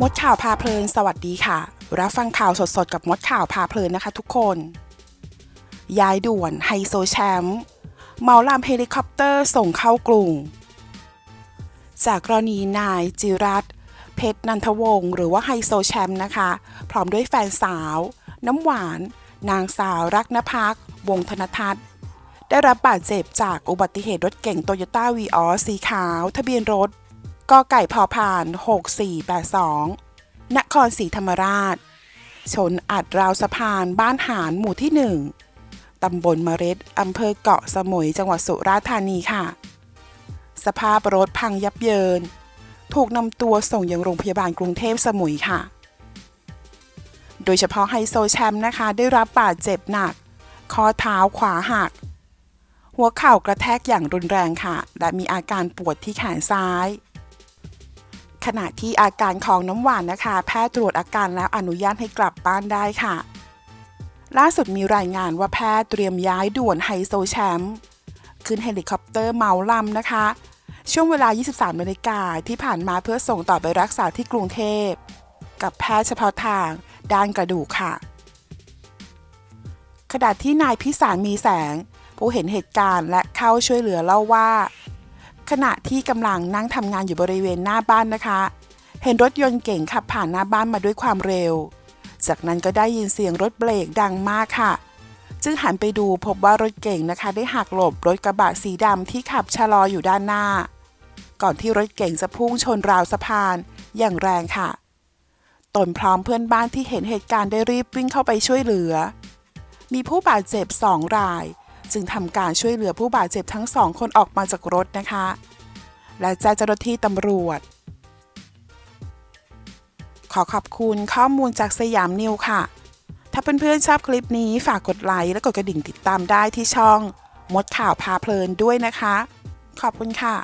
มดข่าวพาเพลิน สวัสดีค่ะ รับฟังข่าวสดๆ กับมดข่าวพาเพลินนะคะทุกคน ย้ายด่วนไฮโซแชมป์เมาลำเฮลิคอปเตอร์ส่งเข้ากรุง จากกรณีนายจิรัตเพชรนันทวงศ์หรือว่าไฮโซแชมป์นะคะ พร้อมด้วยแฟนสาว น้ำหวาน นางสาวรักนพักวงธนทัศน์ ได้รับบาดเจ็บจากอุบัติเหตุรถเก่งโตโยต้าวีออสีขาว ทะเบียนรถ กไก่พอผ่าน 6482 นครศรีธรรมราช ชนอัดราวสะพานบ้านหานหมู่ที่ 1 ตำบลมะเร็ดอำเภอเกาะสมุยจังหวัดสุราษฎร์ธานีค่ะ สภาพรถพังยับเยิน ถูกนำตัวส่งยังโรงพยาบาลกรุงเทพสมุยค่ะ โดยเฉพาะไฮโซแชมป์นะคะ ได้รับบาดเจ็บหนัก ข้อเท้าขวาหัก หัวเข่ากระแทกอย่างรุนแรงค่ะ และมีอาการปวดที่แขนซ้าย ขณะที่อาการของน้ำหวานนะคะ แพทย์ตรวจอาการแล้วอนุญาตให้กลับบ้านได้ค่ะ ล่าสุดมีรายงานว่าแพทย์เตรียมย้ายด่วนไฮโซแชมป์ขึ้นเฮลิคอปเตอร์เมาลำนะคะ ช่วงเวลา 23นาฬิกาที่ผ่านมาเพื่อส่งต่อไปรักษาที่กรุงเทพ กับแพทย์เฉพาะทางด้านกระดูกค่ะ ขณะที่นายพิสารมีแสง ผู้เห็นเหตุการณ์และเข้าช่วยเหลือเล่าว่า ขณะที่กำลังนั่งทำงานอยู่บริเวณหน้าบ้านนะคะ เห็นรถยนต์เก่งขับผ่านหน้าบ้านมาด้วยความเร็ว จากนั้นก็ได้ยินเสียงรถเบรกดังมากค่ะ จึงหันไปดูพบว่ารถเก่งนะคะ ได้หักหลบรถกระบะสีดำที่ขับชะลออยู่ด้านหน้า ก่อนที่รถเก่งจะพุ่งชนราวสะพานอย่างแรงค่ะ ตนพร้อมเพื่อนบ้านที่เห็นเหตุการณ์ได้รีบวิ่งเข้าไปช่วยเหลือ มีผู้บาดเจ็บสองราย จึงทำการช่วยเหลือผู้บาดเจ็บทั้งสองคนออกมาจากรถนะคะ และแจ้งเจ้าหน้าที่ตำรวจ ขอขอบคุณข้อมูลจากสยามนิวค่ะ ถ้าเพื่อนๆชอบคลิปนี้ฝากกดไลค์และกดกระดิ่งติดตามได้ที่ช่อง มดข่าวพาเพลินด้วยนะคะ ขอบคุณค่ะ